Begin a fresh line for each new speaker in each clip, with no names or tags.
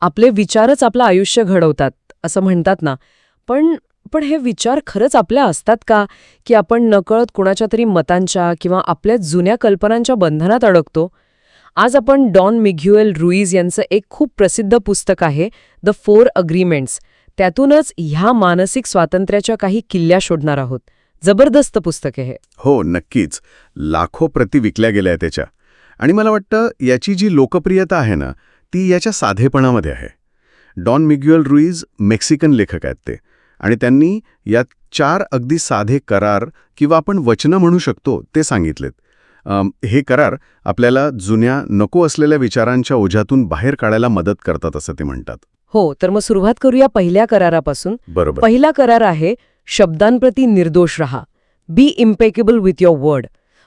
आपले विचारच आपलं आयुष्य घडवतात असं म्हणतात ना. पण पण हे विचार खरंच आपल्या असतात का? की आपण नकळत कुणाच्या तरी मतांच्या किंवा आपल्या जुन्या कल्पनांच्या बंधनात अडकतो? आज आपण डॉन मिग्युएल रुईज यांचं एक खूप प्रसिद्ध पुस्तक आहे द फोर अग्रीमेंट्स. त्यातूनच ह्या मानसिक स्वातंत्र्याच्या काही किल्ल्या शोधणार आहोत. जबरदस्त पुस्तक आहे हे.
हो नक्कीच. लाखो प्रती विकल्या गेल्या त्याच्या आणि मला वाटतं याची जी लोकप्रियता आहे ना ती याच्या साधेपणामध्ये आहे. डॉन मिग्युअल रुईज मेक्सिकन लेखक आहेत ते. आणि त्यांनी यात चार अगदी साधे करार किंवा आपण वचनं म्हणू शकतो ते सांगितलेत. हे करार आपल्याला जुन्या नको असलेल्या विचारांच्या ओझ्यातून बाहेर काढायला मदत करतात असं ते म्हणतात.
हो तर मग सुरुवात करूया पहिल्या करारापासून.
बरोबर.
पहिला करार आहे शब्दांप्रती निर्दोष रहा. Be impeccable with your word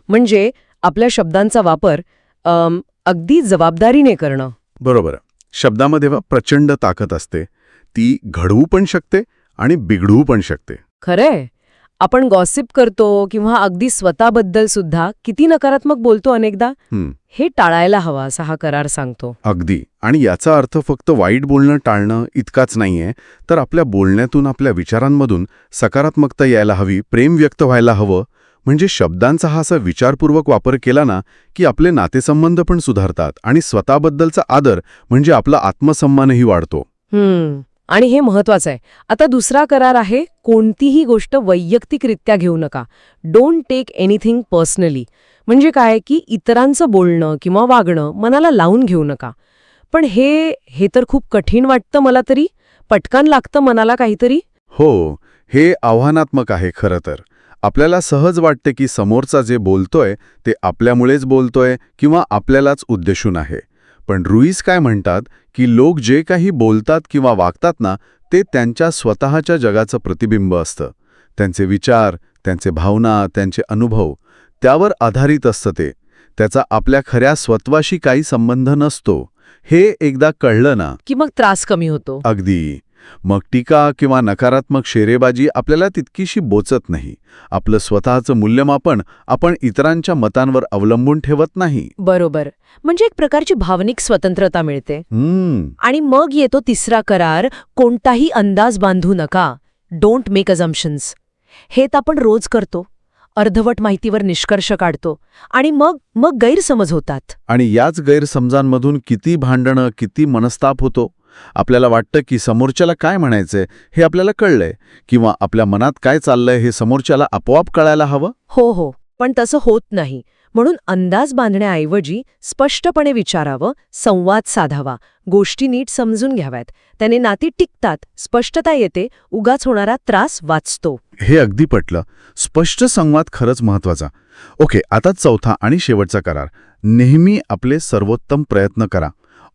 म्हणजे आपल्या शब्दांचा वापर अगदी जबाबदारीने करणं.
बरोबर. शब्दामध्ये प्रचंड ताकद असते. ती घडवू पण शकते आणि बिघडवू पण शकते.
खरंय. आपण गॉसिप करतो किंवा अगदी स्वतःबद्दल सुद्धा किती नकारात्मक बोलतो अनेकदा?
हे
टाळायला हवा असा हा करार सांगतो.
अगदी. आणि याचा अर्थ फक्त वाईट बोलणं टाळणं इतकाच नाहीये. तर आपल्या बोलण्यातून आपल्या विचारांमधून सकारात्मकता यायला हवी प्रेम व्यक्त व्हायला हवं म्हणजे शब्दांचा हा असा विचारपूर्वक वापर केला ना की आपले नातेसंबंध पण सुधारतात आणि स्वतःबद्दलचा आदर म्हणजे आपला आत्मसन्मानही वाढतो.
आणि हे महत्वाचं आहे. आता दुसरा करार आहे कोणतीही गोष्ट वैयक्तिकरित्या घेऊ नका. डोंट टेक एनिथिंग पर्सनली म्हणजे काय? की इतरांचं बोलणं किंवा वागणं मनाला लावून घेऊ नका. पण हे हे तर खूप कठीण वाटतं मला तरी. पटकन लागतं मनाला काहीतरी.
हो हे आव्हानात्मक आहे खरं तर. आपल्याला सहज वाटते की समोरचा जे बोलतोय ते आपल्यामुळेच बोलतोय किंवा आपल्यालाच उद्देशून आहे. पण रुईस काय म्हणतात की लोक जे काही बोलतात किंवा वागतात ना ते त्यांच्या स्वतःच्या जगाचं प्रतिबिंब असतं. त्यांचे विचार त्यांचे भावना त्यांचे अनुभव त्यावर आधारित असतं ते. त्याचा आपल्या खऱ्या स्वत्वाशी काही संबंध नसतो. हे एकदा कळलं ना?
की मग त्रास कमी होतो.
अगदी. मग टीका किंवा नकारात्मक शेरेबाजी आपल्याला तितकीशी बोचत नाही. आपलं स्वतःचं मूल्यमापन आपण इतरांच्या मतांवर अवलंबून ठेवत नाही.
बरोबर. म्हणजे एक प्रकारची भावनिक स्वतंत्रता मिळते. आणि मग येतो तिसरा करार कोणताही अंदाज बांधू नका. डोंट मेक अझम्पशन्स हे तर आपण रोज करतो. अर्धवट माहितीवर निष्कर्ष काढतो. आणि मग मग गैरसमज होतात.
आणि याच गैरसमजांमधून किती भांडणं किती मनस्ताप होतो? आपल्याला वाटतं की समोरच्याला काय म्हणायचंय हे आपल्याला कळलंय किंवा आपल्या मनात काय चाललंय हे समोरच्याला आपोआप कळायला हवं?
हो हो. पण तसं होत नाही. म्हणून अंदाज बांधण्याऐवजी स्पष्टपणे विचारावं संवाद साधावा गोष्टी नीट समजून घ्याव्यात. त्याने नाती टिकतात स्पष्टता येते उगाच होणारा त्रास वाचतो.
हे अगदी पटलं. स्पष्ट संवाद खरंच महत्त्वाचा ओके आता चौथा आणि शेवटचा करार. नेहमी आपले सर्वोत्तम प्रयत्न करा.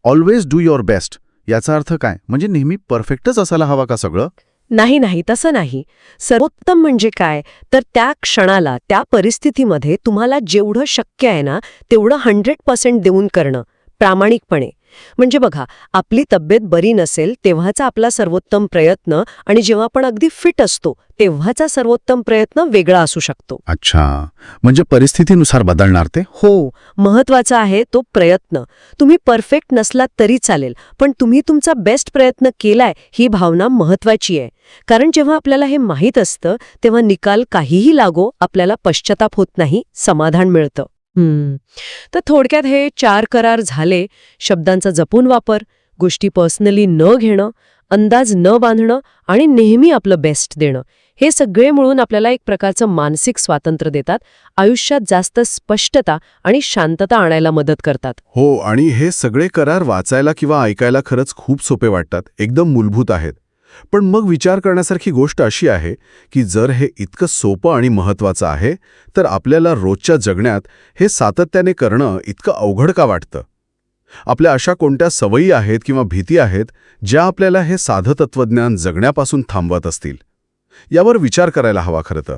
ऑलवेज डू युअर बेस्ट याचा अर्थ काय? म्हणजे नेहमी परफेक्टच असायला हवा का सगळं?
नाही नाही तसं नाही. सर्वोत्तम म्हणजे काय? तर त्या क्षणाला त्या परिस्थितीमध्ये तुम्हाला जेवढं शक्य आहे ना तेवढं हंड्रेड पर्सेंट देऊन करणं. प्रामाणिकपणे. म्हणजे बघा आपली तब्येत बरी नसेल तेव्हाचा आपला सर्वोत्तम प्रयत्न आणि जेव्हा आपण अगदी फिट असतो तेव्हाचा सर्वोत्तम प्रयत्न वेगळा असू शकतो.
अच्छा. म्हणजे परिस्थितीनुसार बदलणार ते?
हो. महत्त्वाचा आहे तो प्रयत्न. तुम्ही परफेक्ट नसलात तरी चालेल पण तुम्ही तुमचा बेस्ट प्रयत्न केलाय ही भावना महत्वाची आहे. कारण जेव्हा आपल्याला हे माहीत असतं तेव्हा निकाल काहीही लागो आपल्याला पश्चाताप होत नाही समाधान मिळतं. तर थोडक्यात हे चार करार झाले शब्दांचा जपून वापर गोष्टी पर्सनली न घेणं अंदाज न बांधणं आणि नेहमी आपलं बेस्ट देणं. हे सगळे मिळून आपल्याला एक प्रकारचं मानसिक स्वातंत्र्य देतात आयुष्यात जास्त स्पष्टता आणि शांतता आणायला मदत करतात.
हो आणि हे सगळे करार वाचायला किंवा ऐकायला खरंच खूप सोपे वाटतात एकदम मूलभूत आहेत. पण मग विचार करण्यासारखी गोष्ट अशी आहे की जर हे इतकं सोपं आणि महत्त्वाचं आहे तर आपल्याला रोजच्या जगण्यात हे सातत्याने करणं इतकं अवघड का वाटतं? आपल्या अशा कोणत्या सवयी आहेत किंवा भीती आहेत ज्या आपल्याला हे साधं तत्वज्ञान जगण्यापासून थांबवत असतील? यावर विचार करायला हवा खरं तर.